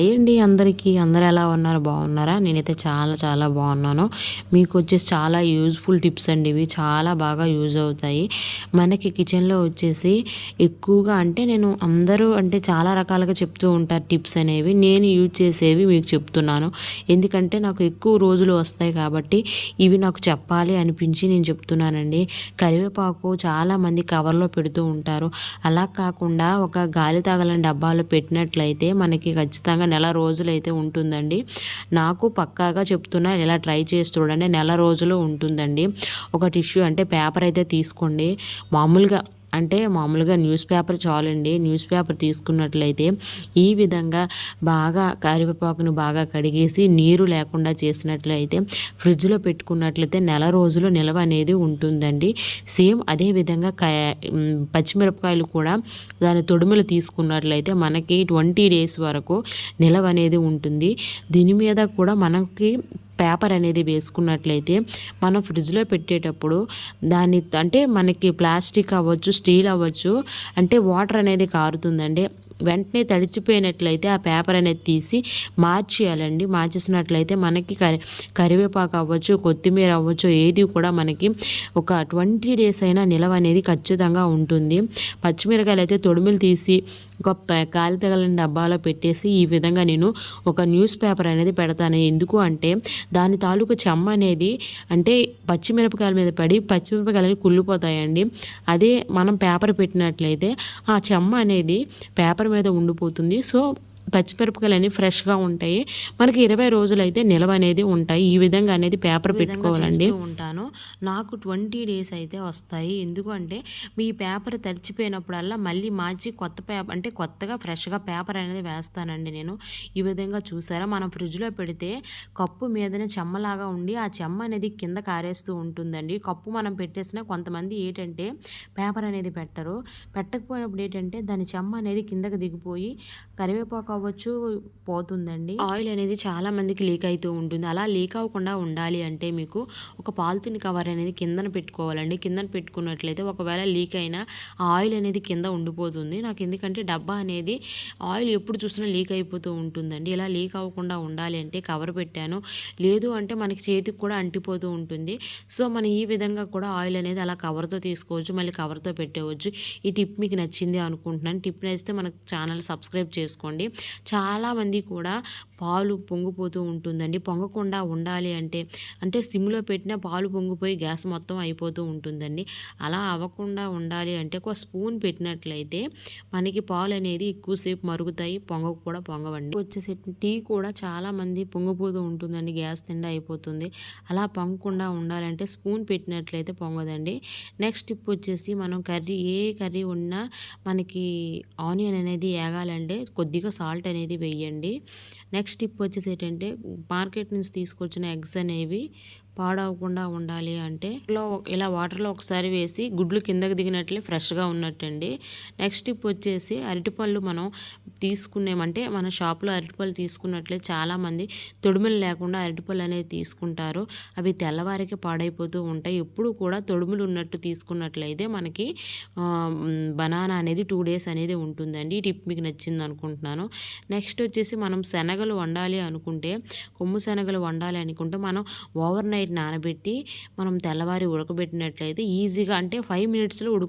అయ్యండి అందరికీ అందరు ఎలా ఉన్నారు బాగున్నారా? నేనైతే చాలా చాలా బాగున్నాను. మీకు వచ్చేసి చాలా యూజ్ఫుల్ టిప్స్ అండి ఇవి. చాలా బాగా యూజ్ అవుతాయి. మనకి కిచెన్లో వచ్చేసి ఎక్కువగా అంటే నేను అందరూ అంటే చాలా రకాలుగా చెప్తూ ఉంటారు టిప్స్ అనేవి. నేను యూజ్ చేసేవి మీకు చెప్తున్నాను. ఎందుకంటే నాకు ఎక్కువ రోజులు వస్తాయి కాబట్టి ఇవి నాకు చెప్పాలి అనిపించి నేను చెప్తున్నానండి. కరివేపాకు చాలామంది కవర్లో పెడుతూ ఉంటారు. అలా కాకుండా ఒక గాలి తాగలని డబ్బాలో పెట్టినట్లయితే మనకి ఖచ్చితంగా నెల రోజులైతే ఉంటుందండి. నాకు పక్కాగా చెప్తున్నా ఇలా ట్రై చేసి చూడండి. నెల రోజులు ఉంటుందండి. ఒక టిష్యూ అంటే పేపర్ అయితే తీసుకోండి. మామూలుగా అంటే మామూలుగా న్యూస్ పేపర్ చాలండి. న్యూస్ పేపర్ తీసుకున్నట్లయితే ఈ విధంగా బాగా కరివేపాకును బాగా కడిగేసి నీరు లేకుండా చేసినట్లయితే ఫ్రిడ్జ్లో పెట్టుకున్నట్లయితే నెల రోజులు నిల్వ అనేది ఉంటుందండి. సేమ్ అదే విధంగా పచ్చిమిరపకాయలు కూడా దాని తొడుములు తీసుకున్నట్లయితే మనకి ట్వంటీ డేస్ వరకు నిలవ అనేది ఉంటుంది. దీని మీద కూడా మనకి పేపర్ అనేది వేసుకున్నట్లయితే మనం ఫ్రిడ్జ్లో పెట్టేటప్పుడు దాన్ని అంటే మనకి ప్లాస్టిక్ అవ్వచ్చు స్టీల్ అవ్వచ్చు అంటే వాటర్ అనేది కారుతుందండి. వెంటనే తడిచిపోయినట్లయితే ఆ పేపర్ అనేది తీసి మార్చేయాలండి. మార్చేసినట్లయితే మనకి కరి కరివేపాకు అవ్వచ్చు కొత్తిమీర అవ్వచ్చు ఏది కూడా మనకి ఒక ట్వంటీ డేస్ అయినా నిలవ అనేది ఖచ్చితంగా ఉంటుంది. పచ్చిమిరకాయలు అయితే తొడిమిలు తీసి ఒక కాలి తగలని డబ్బాలో పెట్టేసి ఈ విధంగా నేను ఒక న్యూస్ పేపర్ అనేది పెడతాను. ఎందుకు అంటే దాని తాలూకు చెమ్మ అనేది అంటే పచ్చిమిరపకాయల మీద పడి పచ్చిమిరపకాయలు కుళ్ళిపోతాయండి. అదే మనం పేపర్ పెట్టినట్లయితే ఆ చెమ్మ అనేది పేపర్ మీద ఉండిపోతుంది. సో పచ్చిమిరపకాయలు అనేవి ఫ్రెష్గా ఉంటాయి. మనకి ఇరవై రోజులు అయితే నిలవ అనేది ఉంటాయి. ఈ విధంగా అనేది పేపర్ పెట్టుకోవాలండి. ఉంటాను. నాకు ట్వంటీ డేస్ అయితే వస్తాయి. ఎందుకంటే మీ పేపర్ తడిచిపోయినప్పుడల్లా మళ్ళీ మార్చి కొత్త పేపర్ అంటే కొత్తగా ఫ్రెష్గా పేపర్ అనేది వేస్తానండి నేను. ఈ విధంగా చూసారా? మనం ఫ్రిడ్జ్లో పెడితే కప్పు మీదనే చెమ్మలాగా ఉండి ఆ చెమ్మ అనేది కింద కారేస్తూ ఉంటుందండి. కప్పు మనం పెట్టేసినా కొంతమంది ఏంటంటే పేపర్ అనేది పెట్టరు. పెట్టకపోయినప్పుడు ఏంటంటే దాని చెమ్మ అనేది కిందకి దిగిపోయి కరివేపాకు అవ్వచ్చు పోతుందండి. ఆయిల్ అనేది చాలా మందికి లీక్ అవుతూ ఉంటుంది. అలా లీక్ అవ్వకుండా ఉండాలి అంటే మీకు ఒక పాలిథిన్ కవర్ అనేది కిందన పెట్టుకోవాలండి. కిందన పెట్టుకున్నట్లయితే ఒకవేళ లీక్ అయినా ఆ ఆయిల్ అనేది కింద ఉండిపోతుంది. నాకు ఎందుకంటే డబ్బా అనేది ఆయిల్ ఎప్పుడు చూసినా లీక్ అయిపోతూ ఉంటుందండి. ఇలా లీక్ అవ్వకుండా ఉండాలి అంటే కవర్ పెట్టాను. లేదు అంటే మనకి చేతికి కూడా అంటిపోతూ ఉంటుంది. సో మనం ఈ విధంగా కూడా ఆయిల్ అనేది అలా కవర్తో తీసుకోవచ్చు. మళ్ళీ కవర్తో పెట్టవచ్చు. ఈ టిప్ మీకు నచ్చింది అనుకుంటున్నాను. టిప్ నచ్చితే మనకు ఛానల్ సబ్స్క్రైబ్ చేసుకోండి. చాలామంది కూడా పాలు పొంగిపోతూ ఉంటుందండి. పొంగకుండా ఉండాలి అంటే అంటే సిమ్లో పెట్టిన పాలు పొంగిపోయి గ్యాస్ మొత్తం అయిపోతూ ఉంటుందండి. అలా అవ్వకుండా ఉండాలి అంటే ఒక స్పూన్ పెట్టినట్లయితే మనకి పాలు అనేది ఎక్కువసేపు మరుగుతాయి పొంగ కూడా పొంగవండి. వచ్చేసి టీ కూడా చాలామంది పొంగిపోతూ ఉంటుందండి గ్యాస్ తిండా అయిపోతుంది. అలా పొంగకుండా ఉండాలంటే స్పూన్ పెట్టినట్లయితే పొంగదండి. నెక్స్ట్ టిప్ వచ్చేసి మనం కర్రీ ఏ కర్రీ ఉన్నా మనకి ఆనియన్ అనేది ఏగాలంటే కొద్దిగా సాల్ట్ సాల్ట్ అనేది వేయండి. నెక్స్ట్ టిప్ వచ్చేసి ఏంటంటే మార్కెట్ నుంచి తీసుకొచ్చిన ఎగ్స్ అనేవి పాడవకుండా ఉండాలి అంటే ఇలా వాటర్లో ఒకసారి వేసి గుడ్లు కిందకి దిగినట్లే ఫ్రెష్గా ఉన్నట్టండి. నెక్స్ట్ టిప్ వచ్చేసి అరటిపళ్ళు మనం తీసుకునేమంటే మన షాప్లో అరటిపళ్ళు తీసుకున్నట్లే చాలామంది తొడుములు లేకుండా అరటిపళ్ళు అనేది తీసుకుంటారు. అవి తెల్లవారికి పాడైపోతూ ఉంటాయి. ఎప్పుడు కూడా తొడుములు ఉన్నట్టు తీసుకున్నట్లయితే మనకి బనానా అనేది టూ డేస్ అనేది ఉంటుందండి. ఈ టిప్ మీకు నచ్చింది అనుకుంటున్నాను నెక్స్ట్ వచ్చేసి మనం శనగలు వండాలి అనుకుంటే కొమ్ము శనగలు వండాలి అనుకుంటే మనం ఓవర్ నైట్ నానబెట్టి మనం తెల్లవారి ఉడకబెట్టినట్లయితే ఈజీగా అంటే ఫైవ్ మినిట్స్లో ఉడుకు